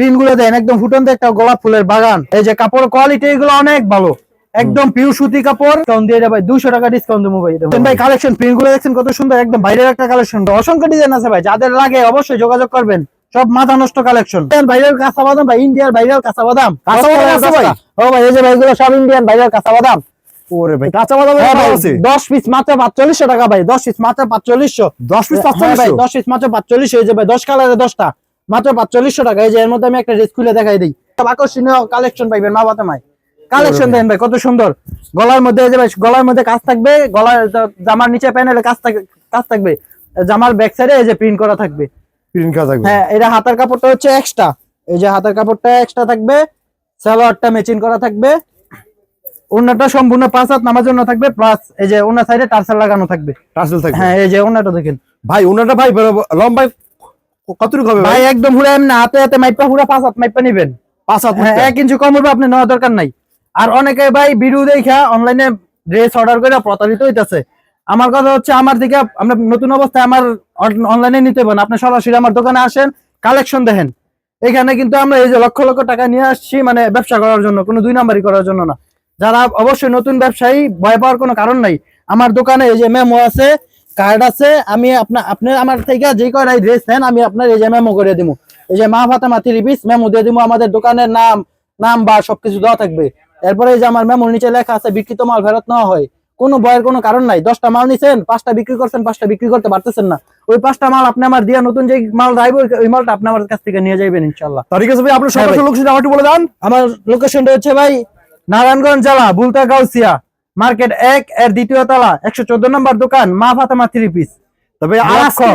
প্রিন্টগুলো দেন একদম ফুটন্ত একটা গোলাপ ফুলের বাগান। এই যে কাপড় কোয়ালিটি এগুলো অনেক ভালো। একদম পিউ সুতি কাপড়। ডিসকাউন্ট দিয়ে ভাই দুশো টাকা ডিসকাউন্ট দেবো ভাই দেখেন। ভাই কালেকশন প্রিন্টগুলো দেখছেন কত সুন্দর একদম বাইরের একটা কালেকশন অসংখ্য ডিজাইন আছে ভাই যাদের লাগে অবশ্যই যোগাযোগ করবেন। সব মাথা নষ্ট কালেকশন ভাইরাল কাঁচা বাদাম ভাই ইন্ডিয়ার ভাইরাল কাঁচা বাদাম ভাই? ও ভাই এই যে ভাইগুলো সব ইন্ডিয়ান কাঁচা বাদাম ওরে ভাই কাঁচা দশ পিস মাত্র পাঁচচল্লিশশো টাকা ভাই দশ পিস মাত্র পাঁচচল্লিশশো। দশ পিস হ্যাঁ ভাই, পাঁচচল্লিশ দশ পিস মাত্র হয়ে দশ কালারে দশটা। মাত্র পাঁচচল্লিশশো টাকা। এই যে এর মধ্যে আমি একটা ড্রেস খুলে দেখাই দিই। সব আকর্ষণীয় কালেকশন পাইবেন মা বাতামায় কালেকশন দেন ভাই কত সুন্দর। গলার মধ্যে যে ভাই গলার মধ্যে কাজ থাকবে গলার জামার নিচে প্যানেলে কাজ থাকবে কাজ থাকবে। জামার ব্যাক সাইডে এই যে প্রিন্ট করা থাকবে। প্রিন্ট কাজ থাকবে। হ্যাঁ এটা হাতার কাপড়টা হচ্ছে এক্সট্রা এই যে হাতার কাপড়টা এক্সট্রা থাকবে সালোয়ারটা ম্যাচিং করা থাকবে। ওনাটা সম্পূর্ণ পাঁচ হাত নামার জন্য থাকবে প্লাস এই যে ওনার সাইডে টার্সেল লাগানো থাকবে। টার্সেল থাকবে। হ্যাঁ এই যে ওনাটা দেখেন। ভাই ওনাটা ভাই লম্বাই কতটুকু হবে ভাই? একদম এমনি হাতে হাতে মাইপা পুরো পাঁচ হাত মাইপা নিবেন। পাঁচ হাত হ্যাঁ, এক ইঞ্চি কম হবে আপনি নেওয়া দরকার নাই। আর অনেকে ভাই ভিডিও দেখা অনলাইনে ড্রেস অর্ডার করে প্রতারিত হইতাছে। আমার কথা হচ্ছে আমার দিকে আমরা নতুন অবস্থায় আমার অনলাইনে নিতে পারেন আপনি সরাসরি আমার দোকানে আসেন কালেকশন দেখেন। এখানে কিন্তু আমরা এই যে লক্ষ লক্ষ টাকা নিয়ে আসছি মানে ব্যবসা করার জন্য কোনো দুই নাম্বারই করার জন্য না। যারা অবশ্যই নতুন ব্যবসায়ী ভয় পাওয়ার কোনো কারণ নাই। আমার দোকানে এই যে মেমো আছে কার্ড আছে আমি আপনার আপনি আমার থেকে যে কয়টাই ড্রেস নেন আমি আপনার এই যে মেমো করে দিব এই যে মা ফাতেমা থ্রি পিস মেমো দিয়ে দিব আমাদের দোকানের নাম নাম বা সবকিছু দেওয়া থাকবে। এরপরে এই যে আমার মেমোর নিচে লেখা আছে বিক্রিত মাল ফেরত নেওয়া হয়। কোনো ভয়ের কোনো কারণ নাই। দশটা মাল নিছেন পাঁচটা বিক্রি করছেন পাঁচটা বিক্রি করতে পারতেছেন না। ওই পাঁচটা মাল আপনি আমার দিয়ে নতুন যে মাল রাইব ওই মালটা আপনি আমার কাছ থেকে নিয়ে যাবেন ইনশাল্লাহ ঠিক আছে ভাই আপনার হ্যাঁ লোকেশন আমাকে বলে দেন। আমার লোকেশনটা হচ্ছে ভাই নারায়ণগঞ্জ জেলা বুলতা গাউসিয়া মার্কেট এক এর দ্বিতীয় তলা একশো চোদ্দ নম্বর দোকান মা ফাতেমা থ্রি পিস তবে আজকে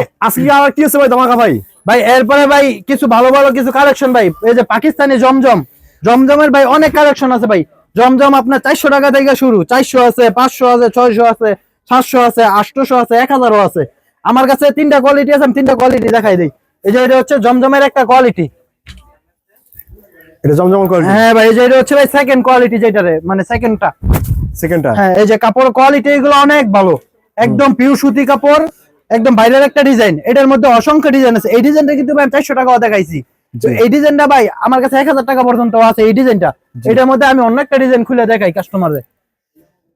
আর কি আছে ভাই ধামাকা ভাই? ভাই এরপরে ভাই কিছু ভালো ভালো কিছু কালেকশন ভাই। এই যে পাকিস্তানি জমজম। জমজমের ভাই অনেক কালেকশন আছে ভাই। জমজম আপনার চারশো টাকা থেকে শুরু। চারশো আছে পাঁচশো আছে ছয়শো আছে সাতশো আছে আটশোশো আছে এক হাজারও আছে। আমার কাছে তিনটা কোয়ালিটি আছে আমি তিনটা কোয়ালিটি দেখাই দিই। এই যে এটা হচ্ছে জমজমের একটা কোয়ালিটি এটা জমজম করে হ্যাঁ ভাই এই যে এটা হচ্ছে ভাই সেকেন্ড কোয়ালিটি যেটারে মানে সেকেন্ডটা সেকেন্ডটা হ্যাঁ এই যে কাপড় কোয়ালিটি এগুলো অনেক ভালো। একদম পিউ সুতি কাপড় একদম বাইরের একটা ডিজাইন এটার মধ্যে অসংখ্য ডিজাইন আছে। এই ডিজাইনটা কিন্তু ভাই চারশো টাকাও দেখাইছি। এই ডিজাইনটা ভাই আমার কাছে এক হাজার টাকা পর্যন্ত আছে এই ডিজাইনটা এটার মধ্যে আমি অন্য একটা ডিজাইন খুলে দেখাই কাস্টমারদের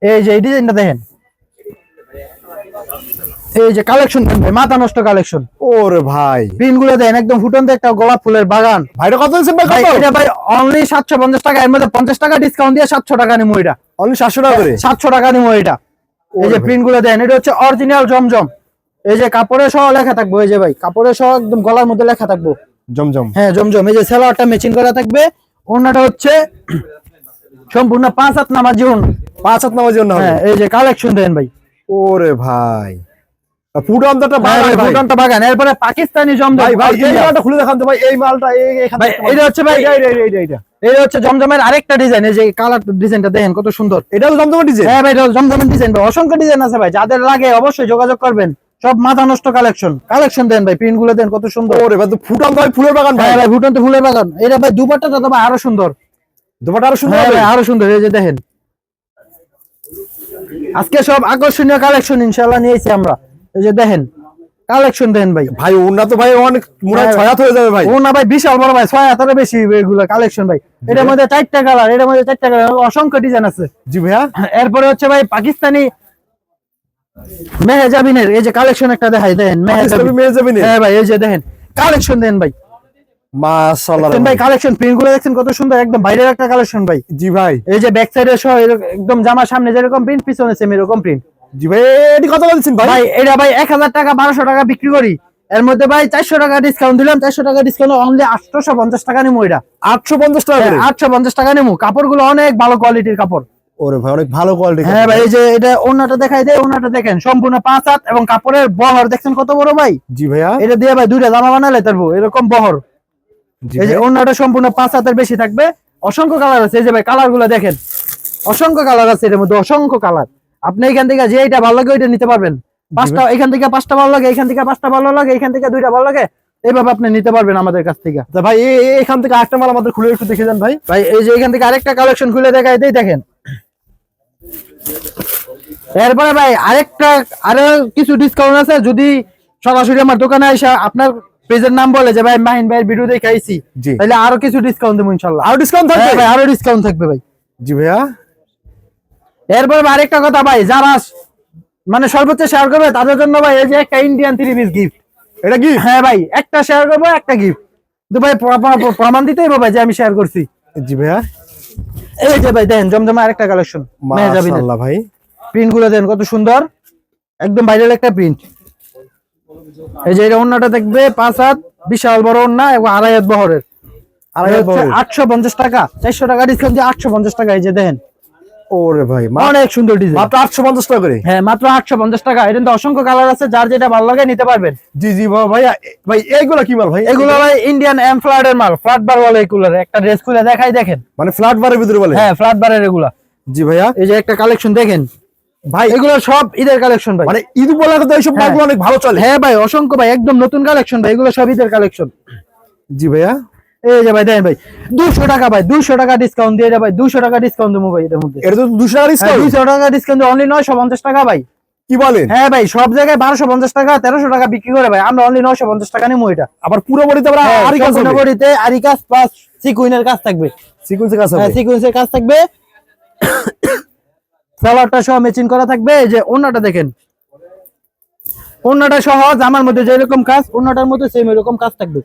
এই যে এই ডিজাইনটা দেখেন। এই যে কালেকশন ভাই মাথা নষ্ট কালেকশন ওরে ভাই। প্রিন্টগুলো দেন একদম ফুটন্ত একটা গোলাপ ফুলের বাগান। ভাইটা কত দিচ্ছেন ভাই এটা ভাই অনলি সাতশো পঞ্চাশ টাকা এর মধ্যে পঞ্চাশ টাকা ডিসকাউন্ট দিয়ে সাতশো টাকা নিমো এটা। অনলি সাতশো টাকা করে? সাতশো টাকা নিবো এটা। এই যে প্রিন্টগুলো দেন এটা হচ্ছে অরিজিনাল জমজম। এই যে কাপড়ে সহ লেখা থাকব এই যে ভাই কাপড়ে সহ একদম গলার মধ্যে লেখা থাকব। জমজম। হ্যাঁ জমজম এই যে সেলোয়ারটা ম্যাচিং করা থাকবে। ওনাটা হচ্ছে সম্পূর্ণ পাঁচ হাত নামার জীবন পাঁচ হাত নামার জন্য হ্যাঁ এই যে কালেকশন দেন ভাই। ওরে ভাই। বাগান। এরপরে পাকিস্তানি জমজম ভাই ভাই এই মালটা খুলে দেখান তো ভাই এই মালটা ভাই, এটা হচ্ছে ভাই-। এই জমজমের আরেকটা ডিজাইন এই যে কালার ডিজাইনটা দেখেন কত সুন্দর। এটাও জমজমের ডিজাইন হ্যাঁ ভাই এটা জমজমের ডিজাইন ভাই। অসংখ্য ডিজাইন আছে ভাই যাদের লাগে অবশ্যই যোগাযোগ করবেন। সব মাথা নষ্ট কালেকশন কালেকশন দেন ভাই প্রিন্টগুলো দেন কত সুন্দর। ওরে ভাই তো ভাই ফুলের বাগান ভাই। হ্যাঁ ভাই ভুটন্ত ফুলের বাগান। এটা ভাই দুপাট্টাটা তো ভাই আরও সুন্দর। দুপাটা আরও সুন্দর হ্যাঁ হবে? আরও সুন্দর। এই যে দেখেন। আজকে সব আকর্ষণীয় কালেকশন ইনশাআল্লাহ নিয়েছি আমরা। এই যে দেখেন কালেকশন দেন ভাই। ভাই ওনা তো ভাই অনেক হয় হ্যাঁ, ছয় হয়ে যাবে ভাই। ভাই বিশাল বড় ভাই ছয় বেশি এগুলো কালেকশন ভাই। এটার মধ্যে চারটা কালার এটার মধ্যে চারটা কালার অসংখ্য ডিজাইন আছে। জি ভাইয়া। এরপরে হচ্ছে ভাই পাকিস্তানি মেহেজাবিনের এই যে কালেকশন একটা দেখাই দেন মেহজাবিন। হ্যাঁ ভাই এই যে দেখেন কালেকশন দেন ভাই। মাশাআল্লাহ ভাই কালেকশন প্রিন্টগুলো দেখছেন কত সুন্দর একদম বাইরের একটা কালেকশন ভাই। জি ভাই। এই যে ব্যাক সাইডে সহ একদম জামার সামনে যেরকম প্রিন্ট পিছনে সেম এরকম প্রিন্ট জি ভাই এটি কত বলছেন ভাই? ভাই এটা ভাই এক হাজার টাকা বারোশো টাকা বিক্রি করি। এর মধ্যে ভাই চারশো টাকা ডিসকাউন্ট দিলাম টাকা ডিসকাউন্ট অনলি টাকা নিমু এটা। আটশো পঞ্চাশ টাকা করে? আটশো পঞ্চাশ টাকা নিমু। কাপড়গুলো অনেক ভালো কোয়ালিটির কাপড়। ওরে ভাই অনেক ভালো কোয়ালিটি হ্যাঁ ভাই এই যে এটা ওনাটা দেখাই দেয় ওনাটা দেখেন সম্পূর্ণ পাঁচ হাত এবং কাপড়ের বহর দেখছেন কত বড় ভাই? জি ভাইয়া। এটা দিয়ে ভাই দুইটা জামা বানালে তারপর এরকম বহর। এই যে। ওনাটা সম্পূর্ণ পাঁচ হাতের বেশি থাকবে। অসংখ্য কালার আছে এই যে ভাই কালারগুলো দেখেন। অসংখ্য কালার আছে এর মধ্যে অসংখ্য কালার আপনি এখান থেকে যে এটা ভালো লাগে ওইটা নিতে পারবেন। পাঁচটা এখান থেকে পাঁচটা ভালো লাগে এখান থেকে পাঁচটা ভালো লাগে এখান থেকে দুইটা ভালো লাগে এইভাবে আপনি নিতে পারবেন আমাদের কাছ থেকে। তা ভাই এখান থেকে আরেকটা মাল আমাদের খুলে একটু দেখে যান ভাই। ভাই এই যে এখান থেকে আরেকটা কালেকশন খুলে দেখাই দেই দেখেন। এরপরে ভাই আরেকটা আরও কিছু ডিসকাউন্ট আছে যদি সরাসরি আমার দোকানে এসে আপনার পেজের নাম বলে যে ভাই মাহিন ভাইয়ের ভিডিও দেখে আইছি। তাহলে আরও কিছু ডিসকাউন্ট দেবো ইনশাল্লাহ। আরও ডিসকাউন্ট থাকবে? হ্যাঁ ভাই আরও ডিসকাউন্ট থাকবে ভাই। জি ভাইয়া। এরপর আরেকটা কথা ভাই যারা মানে সর্বোচ্চ শেয়ার করবে তাদের জন্য ভাই এই যে একটা ইন্ডিয়ান থ্রি পিস গিফট এটা কি? হ্যাঁ ভাই একটা শেয়ার করব একটা গিফট তো ভাই প্র- প্র- প্রমাণ দিতেই ভাই যে আমি শেয়ার করছি। জি ভাইয়া। এই যে ভাই দেন জমজমা আরেকটা কালেকশন মাশাআল্লাহ ভাই। প্রিন্টগুলো দেন কত সুন্দর। একদম ভাইরাল একটা প্রিন্ট এই যে এটা অন্যটা দেখবে পাঁচ হাত বিশাল বড় অন্য এবং আড়াই হাত বহরের। আড়াই হাত। আটশো পঞ্চাশ টাকা চারশো টাকা ডিসকাউন্ট দিয়ে আটশো পঞ্চাশ টাকা এই যে দেখেন ওরে ভাই অনেক সুন্দর ডিজাইন মাত্র আটশো পঞ্চাশ টাকা করে? হ্যাঁ মাত্র আটশো পঞ্চাশ টাকা। এটা তো অসংখ্য কালার আছে যার যেটা ভালো লাগে নিতে পারবেন। জি জি ভাই ভাই এইগুলা কি মাল ভাই? এগুলো ভাই ইন্ডিয়ান এম ফ্লাটের মাল ফ্ল্যাট বার বলে এগুলো একটা ড্রেস খুলে দেখাই দেখেন। মানে ফ্ল্যাট বারের ভিতরে বলে? হ্যাঁ ফ্ল্যাট বারের এগুলা। জি ভাইয়া। এই যে একটা কালেকশন দেখেন। ভাই এগুলো সব ঈদের কালেকশন ভাই। মানে ঈদ উপলক্ষে তো এইসব হ্যাঁ। মালগুলো অনেক ভালো চলে। হ্যাঁ ভাই অসংখ্য ভাই একদম নতুন কালেকশন ভাই এগুলো সব ঈদের কালেকশন জি ভাইয়া। এই যে ভাই দেন ভাই দুশো টাকা ভাই দুশো টাকা ডিসকাউন্ট দিয়ে ভাই দুশো টাকা ডিসকাউন্ট দেবো ভাই এটার মধ্যে। এটা তো দুশো টাকা ডিসকাউন্ট দুশো টাকা ডিসকাউন্ট অনলি নয়শো পঞ্চাশ টাকা ভাই। কি বলেন? হ্যাঁ ভাই সব জায়গায় বারোশো পঞ্চাশ টাকা তেরোশো টাকা বিক্রি করে ভাই আমরা অনলি নয়শো পঞ্চাশ টাকা নিবো এটা। আবার আমরা হ্যাঁ, প্লাস সিকুইনের কাজ থাকবে। কাজ হ্যাঁ কাজ থাকবে। সালোয়ারটা সহ করা থাকবে এই যে অন্যটা দেখেন। অন্যটা সহ জামার মধ্যে যেরকম কাজ অন্যটার মধ্যে সেম এরকম কাজ থাকবে।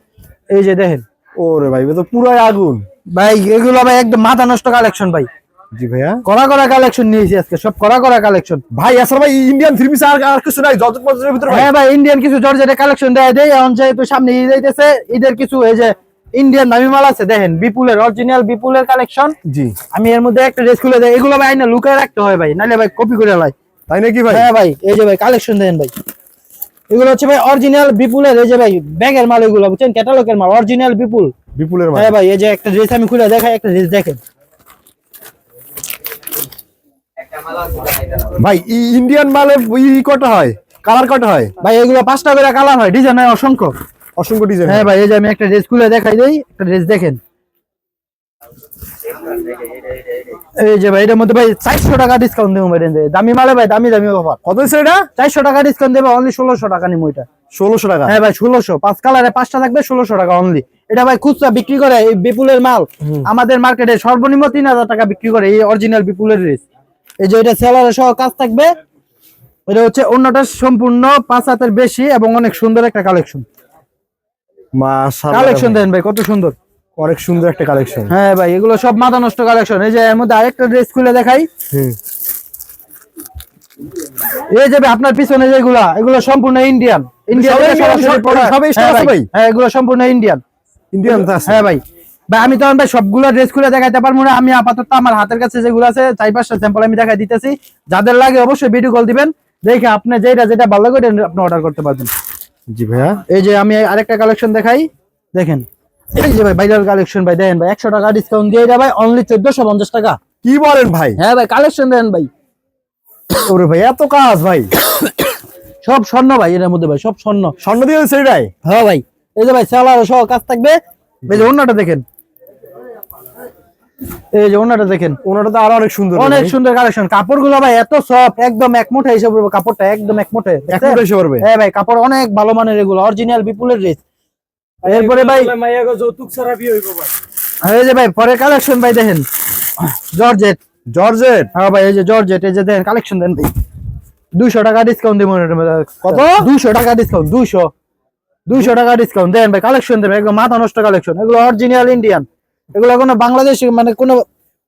এই যে দেখেন। ওরে ভাই তো পুরাই আগুন। ভাই এগুলো ভাই একদম মাথা নষ্ট কালেকশন ভাই। জি ভাইয়া। কড়া কড়া কালেকশন নিয়েছি আজকে সব কড়া কড়া কালেকশন ভাই আসলে ভাই ইন্ডিয়ান থ্রি পিস আর আর কিছু নাই যত পঞ্চাশের ভিতরে হ্যাঁ ভাই ইন্ডিয়ান কিছু জর্জেটের কালেকশন দেয় দেয় এখন যেহেতু সামনে ঈদ যাইতেছে ঈদের কিছু এই যে ইন্ডিয়ান দামি মাল আছে দেখেন বিপুলের অরিজিনাল বিপুলের কালেকশন জি। আমি এর মধ্যে একটা ড্রেস খুলে দেয় এগুলো ভাই না লুকায় রাখতে হয় ভাই নাহলে ভাই কপি করে লাই। তাই নাকি ভাই? হ্যাঁ ভাই এই যে ভাই কালেকশন দেন ভাই। এগুলো হচ্ছে ভাই অরিজিনাল বিপুলের এই যে ভাই ব্যাগের মাল এগুলো বুঝছেন? ক্যাটালগের মাল অরিজিনাল বিপুল বিপুলের মাল। হ্যাঁ ভাই এই যে একটা ড্রেস আমি খুলে দেখাই একটা ড্রেস দেখেন। ভাই ইন্ডিয়ান মালের ই কটা হয়? কালার কটা হয়? ভাই এগুলো পাঁচটা করে কালার হয় ডিজাইন হয় অসংখ্য। অসংখ্য ডিজাইন হ্যাঁ ভাই এই যে আমি একটা ড্রেস খুলে দেখাই দেই একটা ড্রেস দেখেন। এই যে ভাই এটার মধ্যে ভাই চারশো টাকা ডিসকাউন্ট দেবো ভাই দামি মালে ভাই দামি দামি অফার কত হয়েছে এটা? চারশো টাকা ডিসকাউন্ট দেবে অনলি ষোলোশো টাকা নিবো এটা। ষোলোশো টাকা? হ্যাঁ ভাই ষোলোশো। পাঁচ কালারে পাঁচটা থাকবে ষোলোশো টাকা অনলি এটা ভাই খুচরা বিক্রি করে এই বিপুলের মাল। আমাদের মার্কেটে সর্বনিম্ন তিন হাজার টাকা বিক্রি করে এই অরিজিনাল বিপুলের ড্রেস এই যে এটা সেলারে সহ কাজ থাকবে। এটা হচ্ছে অন্যটা সম্পূর্ণ পাঁচ হাতের বেশি এবং অনেক সুন্দর একটা কালেকশন কালেকশন দেন ভাই কত সুন্দর। অনেক সুন্দর একটা কালেকশন হ্যাঁ ভাই এগুলো সব মাথা নষ্ট কালেকশন এই যে এর মধ্যে আরেকটা ড্রেস খুলে দেখাই। এই যে ভাই আপনার পিছনে যেগুলা এগুলো সম্পূর্ণ ইন্ডিয়ান? হ্যাঁ এগুলো সম্পূর্ণ ইন্ডিয়ান ইন্ডিয়ান হ্যাঁ ভাই। ভাই আমি তখন ভাই সবগুলো ড্রেস খুলে দেখাইতে পারব না। আমি আপাতত আমার হাতের কাছে যেগুলো আছে চার পাঁচটা স্যাম্পল আমি দেখাই দিতেছি। যাদের লাগে অবশ্যই ভিডিও কল দিবেন। দেখে আপনি যেটা যেটা ভালো লাগে আপনি অর্ডার করতে পারবেন। জি ভাইয়া। এই যে আমি আরেকটা কালেকশন দেখাই। দেখেন। এই যে ভাই কালেকশন টাকা ডিসকাউন্ট দিয়ে এটা ভাই অনলি চোদ্দশো পঞ্চাশ টাকা। কি বলেন ভাই? হ্যাঁ ভাই কালেকশন দেন ভাই। ওরে ভাই এত কাজ ভাই। সব স্বর্ণ ভাই এর মধ্যে ভাই সব স্বর্ণ। স্বর্ণ দিয়ে সেটাই হ্যাঁ ভাই এই যে ভাই সালার সহ কাজ থাকবে। এই যে অন্যটা দেখেন। এই যে দেখেন। ওনাটা তো আরও অনেক সুন্দর অনেক সুন্দর কালেকশন কাপড়গুলো ভাই এত সফট একদম এক মুঠে হিসেবে কাপড়টা একদম এক মুঠে। এক হ্যাঁ ভাই কাপড় অনেক ভালো মানের এগুলো অরিজিনাল বিপুলের ড্রেস এরপরে ভাই যৌতুক ছাড়া বিয়ে হইব ভাই। এই যে ভাই পরে কালেকশন ভাই দেখেন। জর্জেট জর্জেট হ্যাঁ ভাই এই যে জর্জেট এই যে দেখেন কালেকশন দেন ভাই। দুইশো টাকা ডিসকাউন্ট দিব কত? দুইশো টাকা ডিসকাউন্ট 200 200 টাকা ডিসকাউন্ট দেন ভাই কালেকশন দেন একদম মাথা নষ্ট কালেকশন এগুলো অরিজিনাল ইন্ডিয়ান এগুলো কোনো বাংলাদেশ মানে কোনো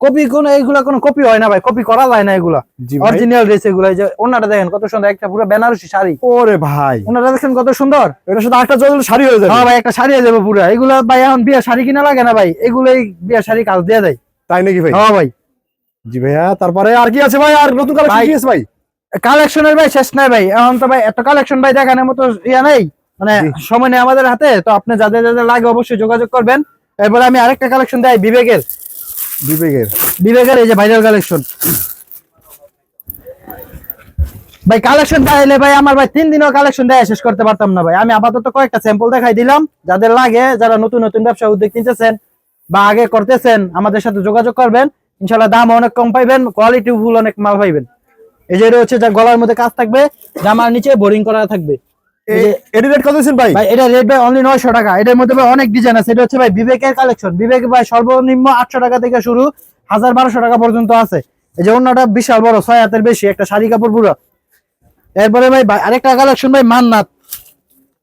কপি কোন এগুলো কোনো কপি হয় না ভাই কপি করা যায় না এগুলা। অরিজিনাল ড্রেস এগুলো যে ওনাটা দেখেন কত সুন্দর একটা পুরো বেনারসি শাড়ি। ওরে ভাই। ওনাটা দেখেন কত সুন্দর। এটার সাথে আটটা জল শাড়ি হয়ে যাবে। হ্যাঁ ভাই একটা শাড়ি হয়ে যাবে পুরো। এগুলো ভাই এখন বিয়ে শাড়ি কিনা লাগে না ভাই এগুলোই বিয়ে শাড়ি কাজ দিয়ে দেয়। তাই নাকি ভাই? হ্যাঁ ভাই। জি ভাইয়া তারপরে আর কি আছে ভাই? আর নতুন কালেকশন কি আছে ভাই? কালেকশনের ভাই শেষ নাই ভাই। এখন তো ভাই এত কালেকশন ভাই দেখানোর মতো ইয়া নেই। মানে সময় নেই আমাদের হাতে তো আপনি যাদের যাদের লাগে অবশ্যই যোগাযোগ করবেন। এরপরে আমি আরেকটা কালেকশন দেয় বিবেকের। বিবেকের। বিবেকের এই যে ভাইরাল কালেকশন ভাই কালেকশন চাইলে ভাই, আমার ভাই, তিন দিনও কালেকশন দেয় শেষ করতে পারতাম না ভাই। আমি আপাতত কয়েকটা স্যাম্পল দেখাই দিলাম। যাদের লাগে, যারা নতুন নতুন ব্যবসা উদ্যোগ কিনতেছেন বা আগে করতেছেন, আমাদের সাথে যোগাযোগ করবেন। ইনশাল্লাহ দাম অনেক কম পাইবেন কোয়ালিটি ফুল অনেক মাল পাইবেন। এই যে হচ্ছে যা গলার মধ্যে কাজ থাকবে, জামার নিচে বোরিং করা থাকবে। রেট কত ভাই? ভাই এটা রেট ভাই অনলি টাকা। এটার মধ্যে ভাই অনেক ডিজাইন আছে। এটা হচ্ছে ভাই বিবেকের কালেকশন বিবেক ভাই সর্বনিম্ন আটশো টাকা থেকে শুরু হাজার বারোশো টাকা পর্যন্ত আছে। এই যে অন্যটা বিশাল বড় হাতের বেশি একটা শাড়ি কাপড় পুরো। এরপরে ভাই ভাই আরেকটা কালেকশন ভাই মান্নাত।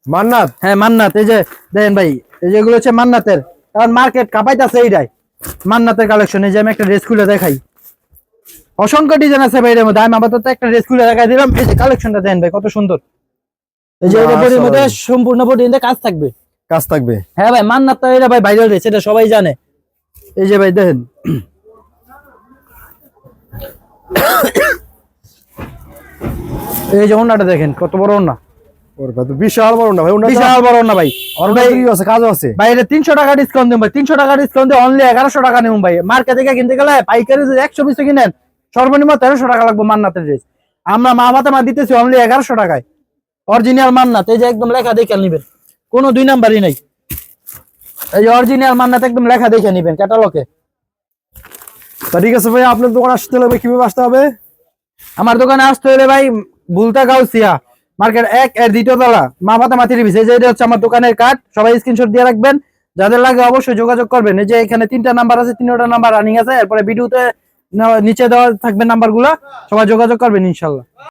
মান্নাত? হ্যাঁ মান্নাত। এই যে দেখেন ভাই এই যে এগুলো হচ্ছে মান্নাতের। কারণ মার্কেট কাপাইতেছে এইটাই। মান্নাতের কালেকশন এই যে আমি একটা ড্রেস খুলে দেখাই। অসংখ্য ডিজাইন আছে ভাই এর মধ্যে। আমি আপাতত একটা ড্রেস খুলে দেখাই দিলাম। এই যে কালেকশনটা দেন ভাই কত সুন্দর। এই যে এটা বডির মধ্যে সম্পূর্ণ কাজ থাকবে। কাজ থাকবে। হ্যাঁ ভাই মান্নাত তো এটা ভাই ভাইরাল সবাই জানে। এই যে ভাই দেখেন। এই যে ওন্নাটা দেখেন কত বড় বিশাল বড় না ভাই বিশাল বড় ওন্না ভাই। আছে কাজও আছে। ভাই এটা তিনশো টাকা ডিসকাউন্ট ভাই তিনশো টাকা ডিসকাউন্ট দিয়ে অনলি এগারোশো টাকা নেব ভাই। মার্কেট থেকে কিনতে গেলে পাইকারি যদি একশো পিস কিনেন সর্বনিম্ন তেরোশো টাকা লাগবে মান্নাতের ড্রেস আমরা মা মাতে মা দিতেছি অনলি এগারোশো টাকায়। অরিজিনাল মান্নাত এই যে একদম লেখা দেখে নিবেন। কোনো দুই নাম্বারই নাই। এই যে অরিজিনাল মান্নাত একদম লেখা দেখে নিবেন ক্যাটালগে ঠিক আছে ভাই আপনার দোকান আসতে হলে কীভাবে আসতে হবে? আমার দোকানে আসতে হলে ভাই ভুলতা গাউসিয়া মার্কেট এক এর দ্বিতীয় তলা মা মাতা মাতি রিভিস এই যে এটা হচ্ছে আমার দোকানের কার্ড সবাই স্ক্রিনশট দিয়ে রাখবেন। যাদের লাগে অবশ্যই যোগাযোগ করবেন। এই যে এখানে তিনটা নাম্বার আছে তিনটা নাম্বার রানিং আছে। এরপরে ভিডিওতে নিচে দেওয়া থাকবে নাম্বারগুলো। সবাই যোগাযোগ করবেন ইনশাল্লাহ।